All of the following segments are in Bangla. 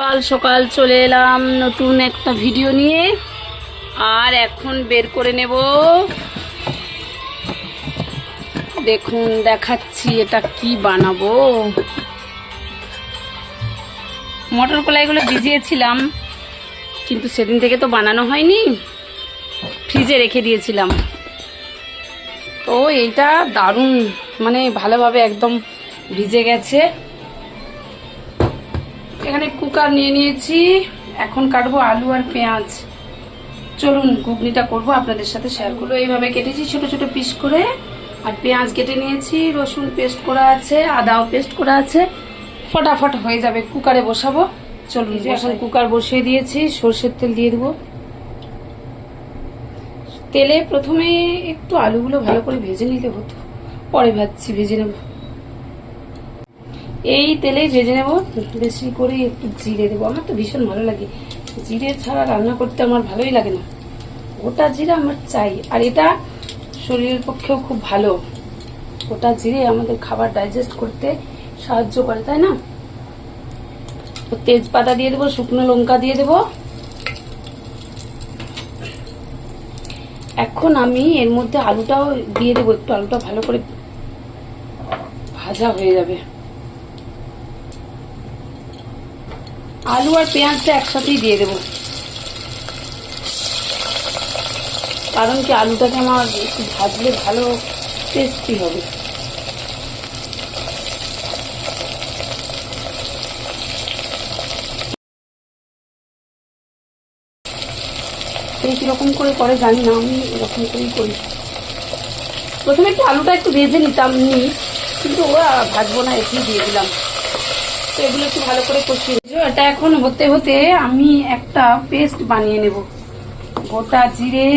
সকাল সকাল চলে এলাম নতুন একটা ভিডিও নিয়ে। আর এখন বের করে নেব। দেখুন, দেখাচ্ছি এটা কি বানাবো। মটর কলাইগুলো ভিজিয়েছিলাম, কিন্তু সেদিন থেকে তো বানানো হয়নি। ফ্রিজে রেখে দিয়েছিলাম। তো এইটা দারুণ মানে ভালোভাবে একদম ভিজে গেছে। এখানে কুকার নিয়ে নিয়েছি। এখন কাটবো আলু আর পেঁয়াজ। চলুন ঘুগনিটা করব আপনাদের সাথে শেয়ার করব। এইভাবে কেটেছি ছোট ছোট পিস করে। আর পেঁয়াজ কেটে নিয়েছি রসুন পেস্ট করা আছে আদাও পেস্ট করা আছে। ফটাফট হয়ে যাবে কুকারে বসাবো। চলুন এখন কুকার বসিয়ে দিয়েছি সর্ষের তেল দিয়ে দেবো। তেলে প্রথমে একটু আলুগুলো ভালো করে ভেজে নিলে হতো। পরে ভাজছি ভেজে নেব। এই তেলেই ভেজে নেব, বেশি করে একটু জিরে দেবো। আমার তো ভীষণ ভালো লাগে। জিরে ছাড়া রান্না করতে আমার ভালোই লাগে না। গোটা জিরে আমার চাই। আর এটা শরীরের পক্ষেও খুব ভালো। গোটা জিরে আমাদের খাবার ডাইজেস্ট করতে সাহায্য করে, তাই না? তেজপাতা দিয়ে দেবো, শুকনো লঙ্কা দিয়ে দেবো। এখন আমি এর মধ্যে আলুটাও দিয়ে দেবো। একটু আলুটা ভালো করে ভাজা হয়ে যাবে। আলু আর পেঁয়াজটা একসাথেই দিয়ে দেবো। কারণ কি আলুটাকে আমার একটু ভাজলে ভালো টেস্টি হবে। কীরকম করে করে জানি না, আমি এরকম করেই করি। প্রথমে একটু আলুটা একটু ভেজে নিতাম নি কিন্তু ওরা ভাজবো না এখানে দিয়ে দিলাম। তো এগুলো একটু ভালো করে কষিয়ে এটা এখন হতে হতে আমি একটা পেস্ট বানিয়ে নেব। গোটা জিরে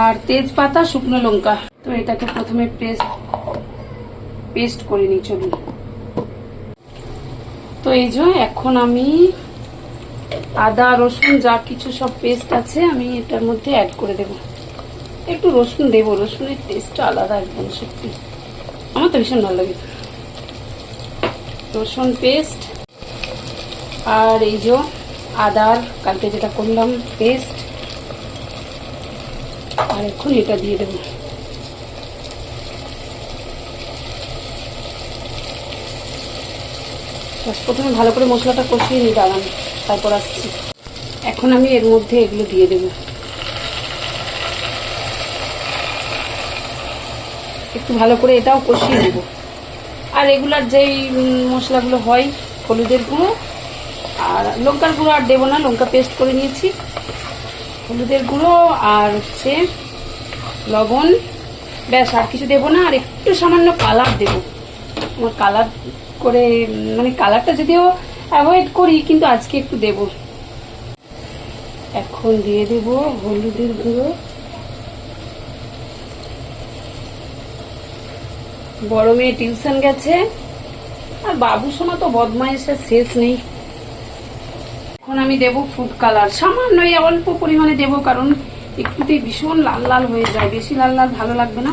আর তেজপাতা, শুকনো লঙ্কা। তো এটাকে প্রথমে পেস্ট পেস্ট করে নিই, চলুন। তো এই যে এখন আমি আদা, রসুন যা কিছু সব পেস্ট আছে আমি এটার মধ্যে অ্যাড করে দেব। একটু রসুন দেবো, রসুনের টেস্টটা আলাদা একদম সত্যি। আমার তো ভীষণ ভালো লাগে। রসুন পেস্ট আর এই যে আদার, কালকে যেটা করলাম পেস্ট আর এখন এটা দিয়ে দেবো। প্রথমে ভালো করে মশলাটা কষিয়ে নিই, দাঁড়ান, তারপর আসছি। এখন আমি এর মধ্যে এগুলো দিয়ে দেব। একটু ভালো করে এটাও কষিয়ে দেব আর রেগুলার যেই মশলাগুলো হয়, হলুদের গুঁড়ো, আর লঙ্কার গুঁড়ো আর দেবো না, লঙ্কা পেস্ট করে নিয়েছি। হলুদের গুঁড়ো আর হচ্ছে লবণ। ব্যাস, আর কিছু দেবো না, আর একটু সামান্য কালার দেবো। আমার কালার করে মানে কালারটা যদিও অ্যাভয়েড করি, কিন্তু আজকে একটু দেব। এখন দিয়ে দেব হলুদের গুঁড়ো। বড় মেয়ে টিউশন গেছে। আর বাবু সোনা তো বদমাইশের শেষ নেই। এখন আমি দেব ফুড কালার সামান্য অল্প পরিমাণে দেব, কারণ একটুতেই ভীষণ লাল লাল হয়ে যায়। বেশি লাল লাল ভালো লাগবে না।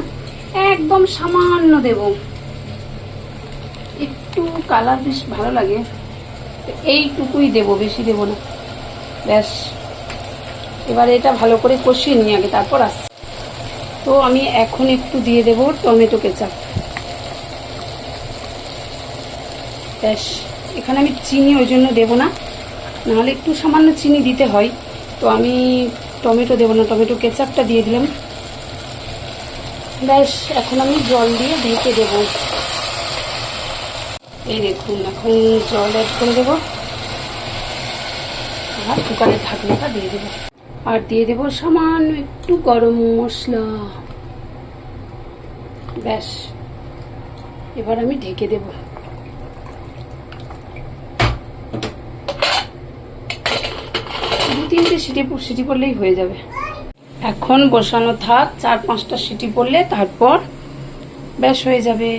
একদম সামান্য দেব। একটু কালার বেশ ভালো লাগে। এইটুকুই দেব, বেশি দেব না। ব্যাস। এবার এটা ভালো করে কষিয়ে নিই আগে, তারপর আসছি। তো আমি এখন একটু দিয়ে দেব টমেটো কেচাপ। ব্যাস, এখানে আমি চিনি ওই জন্য দেবো না। নাহলে একটু সামান্য চিনি দিতে হয়। তো আমি টমেটো দেবো না, টমেটো কেচাপটা দিয়ে দিলাম। ব্যাস, এখন আমি জল দিয়ে ঢেকে দেবো। এই দেখুন, এখন জল অ্যাড করে দেবো। আর কুকারের ঢাকনাটা দিয়ে দেবো। আর দিয়ে দেবো সামান্য একটু গরম মশলা। ব্যাস, এবার আমি ঢেকে দেব। তিনটে সিটি সিটি পড়লেই হয়ে যাবে। এখন বসানো থাক, চার পাঁচটা সিটি পড়লে তারপর ব্যাস হয়ে যাবে।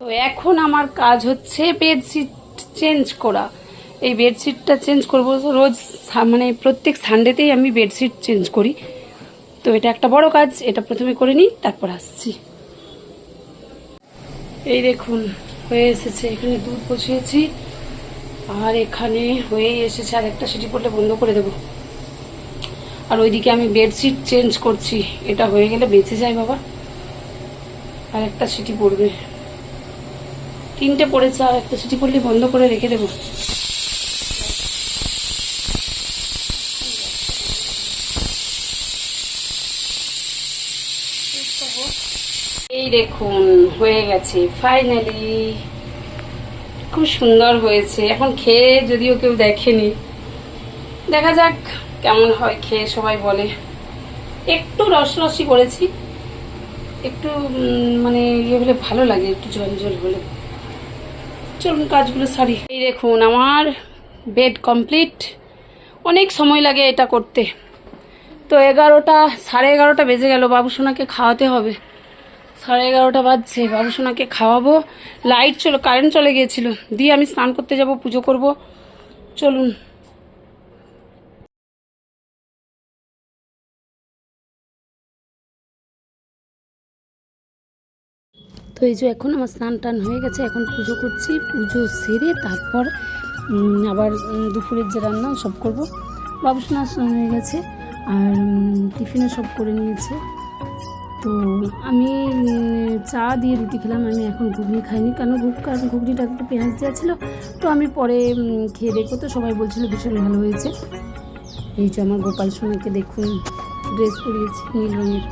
তো এখন আমার কাজ হচ্ছে বেডশিট চেঞ্জ করা। এই বেডশিটটা চেঞ্জ করব রোজ মানে প্রত্যেক সানডেতেই আমি বেডশিট চেঞ্জ করি। তো এটা একটা বড় কাজ, এটা প্রথমে করে নিই, তারপর আসছি। এই দেখুন, হয়ে এসেছে, এখানে দুধ বসিয়েছি। আর এখানে হয়ে এসেছে, আর একটা সিটি পড়লে বন্ধ করে দেবো। আর ওইদিকে আমি বেডশিট চেঞ্জ করছি, এটা হয়ে গেলে বেঁচে যায় বাবা। আর একটা সিটি পড়বে। তিনটে পড়েছে, আর একটা সিটি পড়লে বন্ধ করে রেখে দেবো। এই দেখুন, হয়ে গেছে ফাইনালি খুব সুন্দর হয়েছে। এখন খেয়ে যদিও কেউ দেখেনি। দেখা যাক কেমন হয় খেয়ে, সবাই বলে। একটু রস রসই করেছি। একটু মানে ইয়ে হলে ভালো লাগে, একটু জল জল হলে। চলুন কাজগুলো সারি। এই দেখুন, আমার বেড কমপ্লিট অনেক সময় লাগে এটা করতে। তো এগারোটা, সাড়ে এগারোটা বেজে গেল, বাবুসোনাকে খাওয়াতে হবে। সাড়ে এগারোটা বাজছে বাবুসোনাকে খাওয়াবো। লাইট চলো কারেন্ট চলে গিয়েছিল। দিয়ে আমি স্নান করতে যাব, পুজো করব। চলুন। তো এই যে এখন আমার স্নান টান হয়ে গেছে, এখন পুজো করছি। পুজো সেরে তারপর আবার দুপুরের যে রান্না সব করব। বাবুসোনা হয়ে গেছে, আর টিফিনও সব করে নিয়েছে। তো আমি চা দিয়ে রুটি খেলাম আমি এখন ঘুগনি খাইনি। কেন ঘুগ কারণ ঘুগনিটা একটু পেঁয়াজ দেওয়া ছিল। তো আমি পরে খেয়ে দেখব। তো সবাই বলছিল ভীষণ ভালো হয়েছে। এই যে আমার গোপাল সোনাকে দেখুন ড্রেস পরিয়েছি নীল রঙের।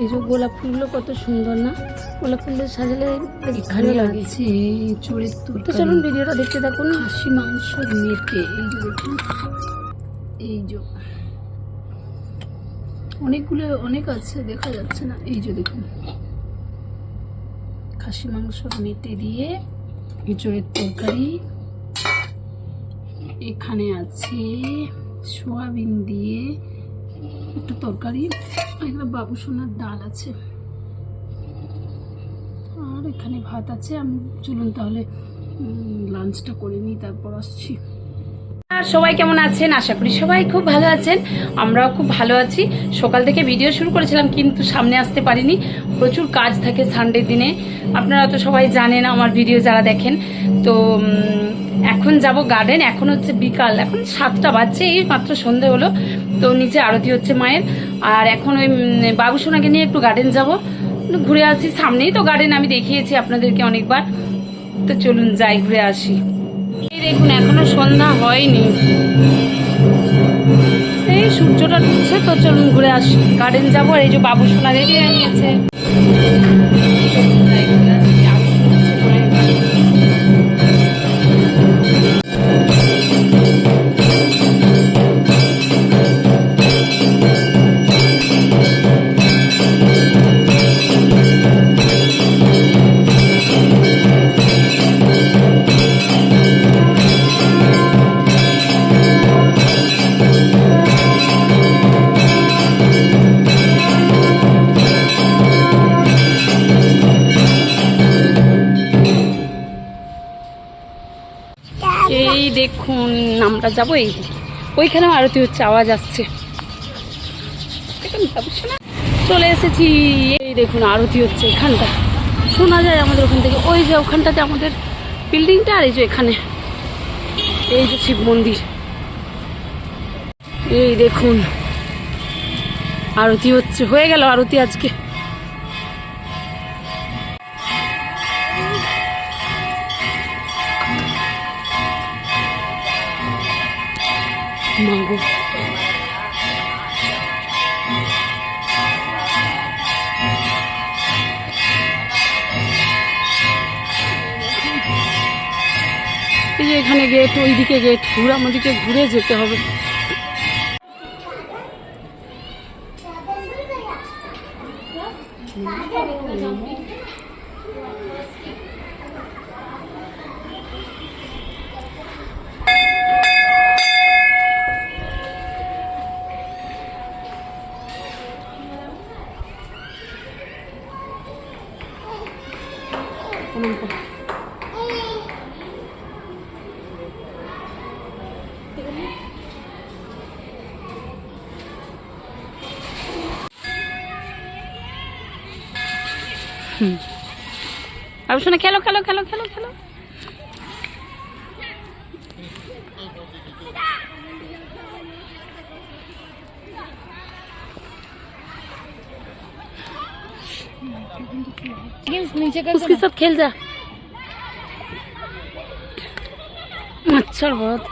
এই যে গোলাপ ফুলগুলো কত সুন্দর না? গোলাপ ফুল সাজালে ভালো লাগে। চোরের তো চলুন ভিডিওটা দেখতে থাকুন। হাসি মাংস মেটে এই যে দেখুন। এই যে অনেকগুলো, অনেক আছে, দেখা যাচ্ছে না। এই যে দেখুন। খাসি মাংস মেটে দিয়ে এঁচড়ের তরকারি। এখানে আছে সোয়াবিন দিয়ে একটা তরকারি। এখানে বাবু সোনার ডাল আছে। আর এখানে ভাত আছে। আমি চলুন তাহলে লাঞ্চটা করে নিই, তারপর আসছি। সবাই কেমন আছেন? আশা করি সবাই খুব ভালো আছেন। আমরাও খুব ভালো আছি। সকাল থেকে ভিডিও শুরু করেছিলাম কিন্তু সামনে আসতে পারিনি। প্রচুর কাজ থাকে সানডে দিনে। আপনারা তো সবাই জানেন আমার ভিডিও যারা দেখেন। তো এখন যাব গার্ডেন এখন হচ্ছে বিকাল। এখন সাতটা বাজছে এই মাত্র সন্ধে হলো। তো নিচে আরতি হচ্ছে মায়ের। আর এখন ওই উম, বাবু সোনাকে নিয়ে একটু গার্ডেন যাব। ঘুরে আসি। সামনেই তো গার্ডেন আমি দেখিয়েছি আপনাদেরকে অনেকবার। তো চলুন যাই ঘুরে আসি। দেখুন, এখনও সন্ধ্যা হয়নি। এই সূর্যটা ঢুকছে তো, চলুন ঘুরে আসি। গার্ডেন যাব, আর এই যে বাবু সোনা হয়ে নিয়েছে এই দেখুন, আমরা যাব এই ওইখানেও আরতি হচ্ছে, আওয়াজ আসছে। চলে এসেছি, এই দেখুন, আরতি হচ্ছে এখানটা। শোনা যায় আমাদের ওখান থেকে। ওই যে ওখানটাতে আমাদের বিল্ডিংটা আর এই যে এখানে। এই যে শিব মন্দির। এই দেখুন, আরতি হচ্ছে, হয়ে গেল আরতি আজকে। মাগো এই যে এখানে গেট ওইদিকে গেট ঘুরে আমাদেরকে ঘুরে যেতে হবে। বাবু শোনা খেলো খেলো খেলো খেলো খেলো। नीचे कर उसके साथ खेल जा। मच्छर बहुत।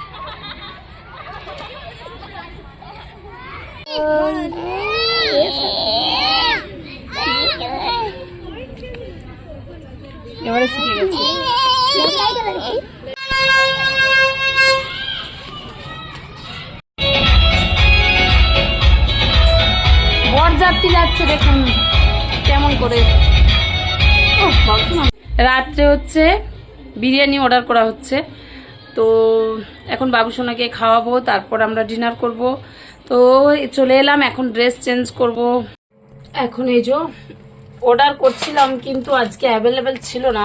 রাত্রে হচ্ছে বিরিয়ানি অর্ডার করা হচ্ছে। তো এখন বাবুসোনাকে খাওয়াবো, তারপর আমরা ডিনার করব। তো চলে এলাম, এখন ড্রেস চেঞ্জ করব। এখন এই যে অর্ডার করছিলাম, কিন্তু আজকে অ্যাভেলেবেল ছিল না।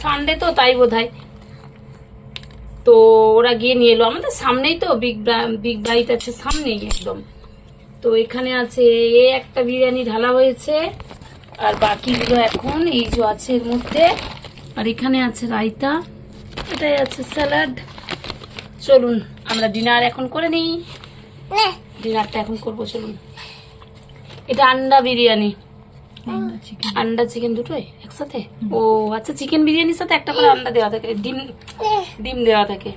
সানডে তো তাই বোধ তো ওরা গিয়ে নিয়ে এলো। আমাদের সামনেই তো বিগ বিগ বাইট আছে, সামনেই একদম। তো এখানে আছে, এ একটা বিরিয়ানি ঢালা হয়েছে। আর বাকিগুলো এখন এই যে আছে এর মধ্যে। আর এখানে আছে রায়তা এটাই আছে স্যালাড। চলুন আমরা ডিনার এখন করে নিই। ডিনারটা এখন করব চলুন। এটা আন্ডা বিরিয়ানি। আন্ডা চিকেন। দুটোই একসাথে? ও আচ্ছা চিকেন বিরিয়ানির সাথে একটা করে আন্ডা দেওয়া থাকে ডিম ডিম দেওয়া থাকে।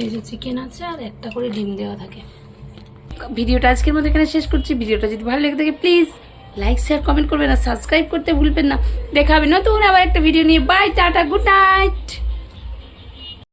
এই যে চিকেন আছে আর একটা করে ডিম দেওয়া থাকে। ভিডিওটা আজকের মধ্যে এখানে শেষ করছি। ভিডিওটা যদি ভালো লেগে থাকে প্লিজ লাইক শেয়ার কমেন্ট করবেন আর সাবস্ক্রাইব করতে ভুলবেন না। দেখা হবে নতুন আবার একটা ভিডিও নিয়ে। By tata good night